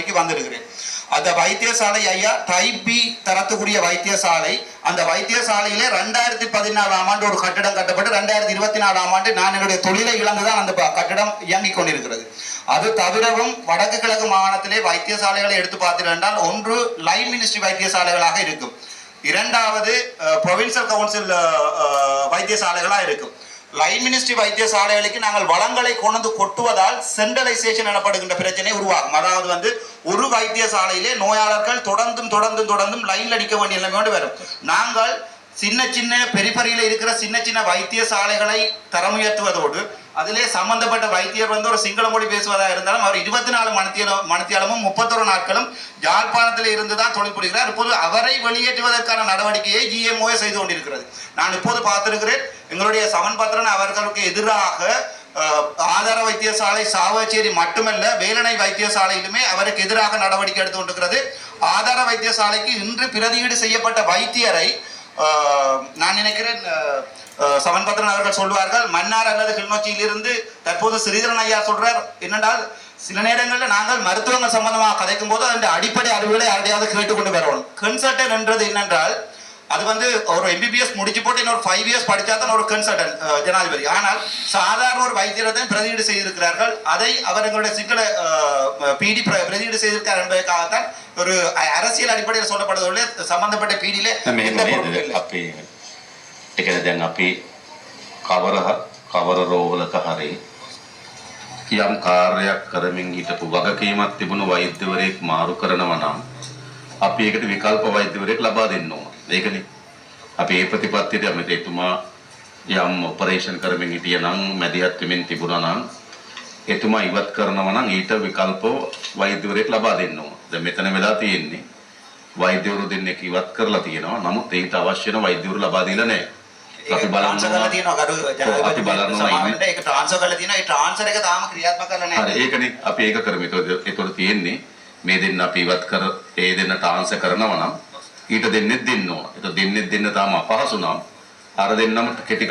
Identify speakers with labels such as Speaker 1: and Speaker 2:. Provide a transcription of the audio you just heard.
Speaker 1: பதவிக்கு வந்திருக்கிறேன். அந்த வைத்தியசாலை ஐயா டைப் தரத்துக்குரிய வைத்தியசாலை அந்த வைத்தியசாலையிலே ரெண்டாயிரத்தி பதினாலாம் ஆண்டு ஒரு கட்டிடம் கட்டப்பட்டு ரெண்டாயிரத்தி இருபத்தி நாலாம் ஆண்டு நான் என்னுடைய தொழிலை இழந்துதான் அந்த கட்டிடம் இயங்கிக் கொண்டிருக்கிறது. அது தவிரவும் வடக்கு கிழக்கு மாகாணத்திலே வைத்தியசாலைகளை எடுத்து பார்த்தீர்கள் ஒன்று லைன் மினிஸ்ட்ரி வைத்தியசாலைகளாக இருக்கும். இரண்டாவது ப்ரொவின்சியல் கவுன்சில் வைத்தியசாலைகளாக இருக்கும். லைன் மினிஸ்ட்ரி வைத்தியசாலைகளுக்கு நாங்கள் வளங்களை கொண்டு கொட்டுவதால் சென்ட்ரலைசேஷன் எனப்படுகின்ற பிரச்சனை உருவாகும். அதாவது வந்து ஒரு வைத்தியசாலையிலே நோயாளர்கள் தொடர்ந்தும் தொடர்ந்தும் தொடர்ந்தும் லைன்ல அடிக்க வேண்டிய நிலைமையோடு வரும். நாங்கள் சின்ன சின்ன பெரிபரியில் இருக்கிற சின்ன சின்ன வைத்தியசாலைகளை தரமுயர்த்துவதோடு அதிலே சம்பந்தப்பட்ட வைத்தியர் வந்து ஒரு சிங்கள மொழி பேசுவதாக இருந்தாலும் அவர் இருபத்தி நாலு மணத்தியலும் மணத்தியாலமும் முப்பத்தொரு நாட்களும் யாழ்ப்பாணத்தில் இருந்து தான் தொழில் புரிகிறார். இப்போது அவரை வெளியேற்றுவதற்கான நடவடிக்கையை ஜிஎம்ஓ செய்து கொண்டிருக்கிறது. நான் இப்போது பார்த்திருக்கிறேன் எங்களுடைய சமன்பத்திரன் அவர்களுக்கு எதிராக ஆதார வைத்தியசாலை சாவச்சேரி மட்டுமல்ல வேலனை வைத்தியசாலையிலுமே அவருக்கு எதிராக நடவடிக்கை எடுத்து கொண்டிருக்கிறது. ஆதார வைத்தியசாலைக்கு இன்று பிரதியீடு செய்யப்பட்ட வைத்தியரை நான் நினைக்கிறேன் சவன்பத்ரன் அவர்கள் சொல்வார்கள் மன்னார் அல்லது கிளிநொச்சியிலிருந்து தற்போது ஸ்ரீதரன் ஐயா சொல்றார் என்னென்றால் சில நேரங்களில் நாங்கள் மருத்துவங்கள் சம்பந்தமாக கதைக்கும் போது அதன் அடிப்படை அறிவுகளை யாரையாவது கேட்டுக்கொண்டு வரணும். கன்சல்டன் என்றது என்னென்றால் அது வந்து ஒரு எம்பிபிஎஸ் முடிச்சு போட்டு இன்னொரு ஃபைவ் இயர்ஸ் படித்தா தான் ஒரு கன்சல்டன் ஜனாதிபதி. ஆனால் சாதாரண ஒரு வைத்தியரை தான் பிரதியீடு செய்திருக்கிறார்கள் அதை அவர் எங்களுடைய சிங்கள பிடி பிரதியீடு செய்திருக்கார் என்பதற்காகத்தான் ஒரு அ- அரசியல் அடிப்படையில் சொல்லப்படுவதில்லை சம்பந்தப்பட்ட பிடியில
Speaker 2: මෙහෙම
Speaker 1: எந்த பொருளும்
Speaker 2: නේද
Speaker 1: இல்லை.
Speaker 2: අපේ එකන දැන් අපි කවර කවර රෝහලක හරි යම් කාර්යයක් කරමින් හිටපු වගකීමක් තිබුණු වෛද්‍යවරයෙක් මාරු කරනවා නම් අපි ඒකට විකල්ප වෛද්‍යවරයෙක් ලබා දෙන්න ඕන. ඒකනේ. අපි ඒ ප්‍රතිපත්තියට යමිට එතුමා යම් ඔපරේෂන් කරමින් හිටිය නම් මැදිහත් වෙමින් තිබුණා නම් එතුමා ඉවත් කරනවා නම් ඊට විකල්ප වෛද්‍යවරයෙක් ලබා දෙන්න ඕන. දැන් මෙතන වෙලා තියෙන්නේ වෛද්‍යවරු දෙන්නෙක් ඉවත් කරලා තියෙනවා. නමුත් ඒකට අවශ්‍ය වෙන වෛද්‍යවරු ලබා දීලා නැහැ.
Speaker 1: ඒක
Speaker 2: අපි බලනවා
Speaker 1: තියෙනවා ගරු
Speaker 2: අපි
Speaker 1: සමාවෙන්න
Speaker 2: ඉන්නේ.
Speaker 1: ඒක ට්‍රාන්ස්ෆර් කරලා තියෙනවා ඒ ට්‍රාන්ස්ෆර් එක තාම ක්‍රියාත්මක කරලා
Speaker 2: හරි
Speaker 1: නැහැ
Speaker 2: ඒකනේ අපි ඒක කරමු. ඒතකොට ඒතකොට තියෙන්නේ මේ දෙන්න අපි ඉවත් කර ඒ දෙන්න ට්‍රාන්ස්ෆර් කරනවා නම් ඊට දෙන්නෙත් දෙන්න ඕන. ඒතකොට දෙන්නෙත් දෙන්න තාම අපහසු නම් අර දෙන්නම කෙටි